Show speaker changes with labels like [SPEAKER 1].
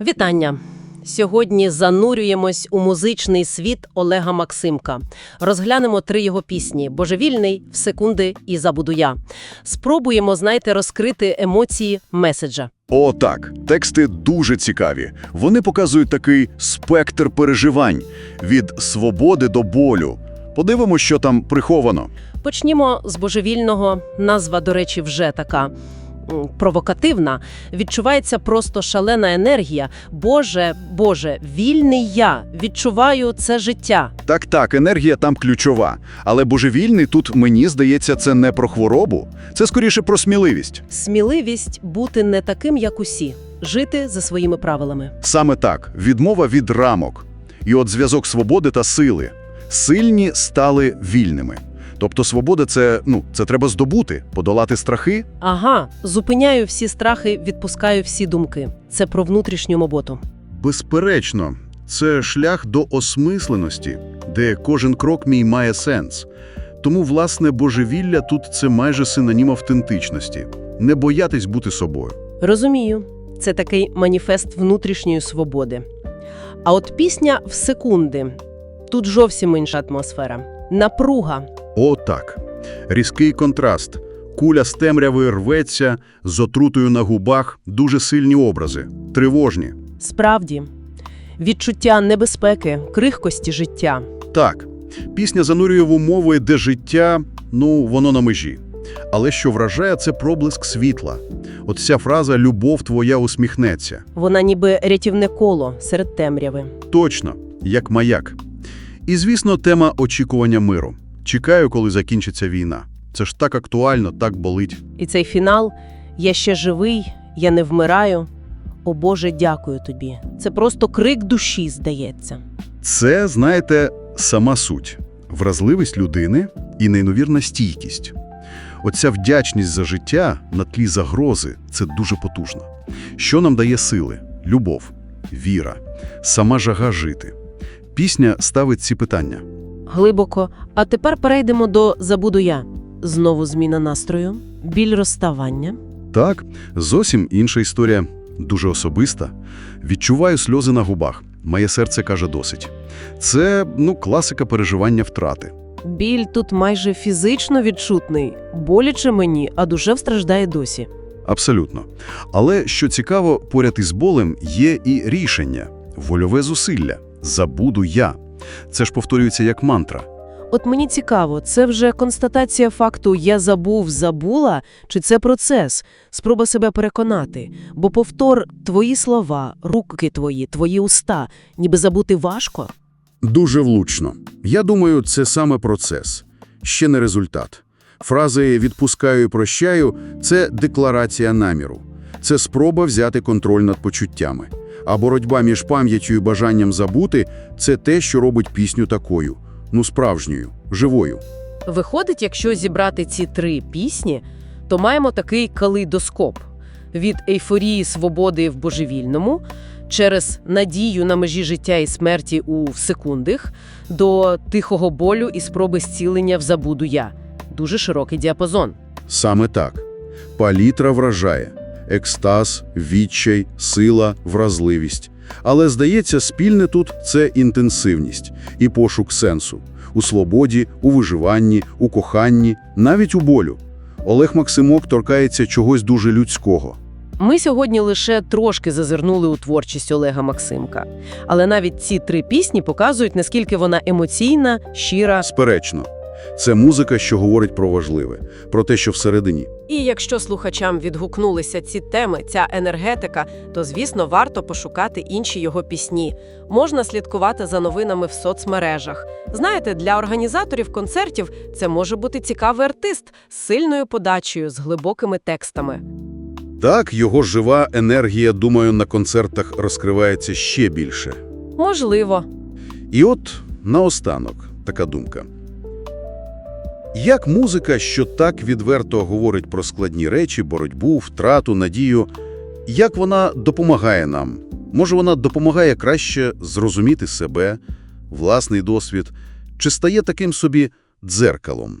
[SPEAKER 1] Вітання! Сьогодні занурюємось у музичний світ Олега Максимка. Розглянемо три його пісні: Божевільний, в секунди і забуду я. Спробуємо, знаєте, розкрити емоції меседжа.
[SPEAKER 2] О, так, тексти дуже цікаві. Вони показують такий спектр переживань від свободи до болю. Подивимо, що там приховано.
[SPEAKER 1] Почнімо з божевільного. Назва, до речі, вже така провокативна. Відчувається просто шалена енергія. Боже, Боже, вільний я відчуваю це життя.
[SPEAKER 2] Так, так, енергія там ключова. Але божевільний тут, мені здається, це не про хворобу. Це скоріше про сміливість.
[SPEAKER 1] Сміливість бути не таким, як усі, жити за своїми правилами.
[SPEAKER 2] Саме так, відмова від рамок. І от зв'язок свободи та сили. Сильні стали вільними. Тобто свобода це, ну, це треба здобути, подолати страхи.
[SPEAKER 1] Ага, зупиняю всі страхи, відпускаю всі думки. Це про внутрішню роботу.
[SPEAKER 2] Безперечно, це шлях до осмисленості, де кожен крок мій має сенс. Тому, власне, божевілля тут це майже синонім автентичності. Не боятись бути собою.
[SPEAKER 1] Розумію, це такий маніфест внутрішньої свободи. А от пісня в секунди. Тут зовсім інша атмосфера. Напруга.
[SPEAKER 2] О, так. Різкий контраст. Куля з темряви рветься, з отрутою на губах, дуже сильні образи, тривожні.
[SPEAKER 1] Справді, відчуття небезпеки, крихкості життя.
[SPEAKER 2] Так, пісня занурює в умови, де життя, ну, воно на межі. Але що вражає, це проблиск світла. От ця фраза «любов твоя усміхнеться».
[SPEAKER 1] Вона ніби рятівне коло серед темряви.
[SPEAKER 2] Точно, як маяк. І, звісно, тема очікування миру. Чекаю, коли закінчиться війна. Це ж так актуально, так болить.
[SPEAKER 1] І цей фінал Я ще живий, я не вмираю. О Боже, дякую тобі. Це просто крик душі, здається.
[SPEAKER 2] Це, знаєте, сама суть. Вразливість людини і неймовірна стійкість. Оця вдячність за життя на тлі загрози – це дуже потужно. Що нам дає сили? Любов, віра, сама жага жити. Пісня ставить ці питання.
[SPEAKER 1] Глибоко. А тепер перейдемо до Забуду я. Знову зміна настрою, біль розставання.
[SPEAKER 2] Так, зовсім інша історія, дуже особиста. Відчуваю сльози на губах. Моє серце каже досить. Це, ну, класика переживання втрати.
[SPEAKER 1] Біль тут майже фізично відчутний, боляче мені, а душа страждає досі.
[SPEAKER 2] Абсолютно. Але, що цікаво, поряд із болем є і рішення, вольове зусилля. Забуду я. Це ж повторюється як мантра.
[SPEAKER 1] От мені цікаво, це вже констатація факту «я забув, забула» чи це процес, спроба себе переконати? Бо повтор «твої слова, руки твої, твої уста» ніби забути важко?
[SPEAKER 2] Дуже влучно. Я думаю, це саме процес, ще не результат. Фрази «відпускаю і прощаю» – це декларація наміру. Це спроба взяти контроль над почуттями. А боротьба між пам'яттю і бажанням забути – це те, що робить пісню такою, ну справжньою, живою.
[SPEAKER 1] Виходить, якщо зібрати ці три пісні, то маємо такий калейдоскоп від ейфорії свободи в божевільному через надію на межі життя і смерті у «В секундах до тихого болю і спроби зцілення в забуду я. Дуже широкий діапазон.
[SPEAKER 2] Саме так. Палітра вражає. Екстаз, відчай, сила, вразливість. Але, здається, спільне тут – це інтенсивність і пошук сенсу. У свободі, у виживанні, у коханні, навіть у болю. Олег Максимок торкається чогось дуже людського.
[SPEAKER 1] Ми сьогодні лише трошки зазирнули у творчість Олега Максимка. Але навіть ці три пісні показують, наскільки вона емоційна, щира.
[SPEAKER 2] Сперечно. Це музика, що говорить про важливе, про те, що всередині.
[SPEAKER 1] І якщо слухачам відгукнулися ці теми, ця енергетика, то звісно варто пошукати інші його пісні. Можна слідкувати за новинами в соцмережах. Знаєте, для організаторів концертів це може бути цікавий артист з сильною подачею, з глибокими текстами.
[SPEAKER 2] Так, його жива енергія, думаю, на концертах розкривається ще більше.
[SPEAKER 1] Можливо.
[SPEAKER 2] І от наостанок така думка. Як музика, що так відверто говорить про складні речі, боротьбу, втрату, надію, як вона допомагає нам? Може, вона допомагає краще зрозуміти себе, власний досвід, чи стає таким собі дзеркалом?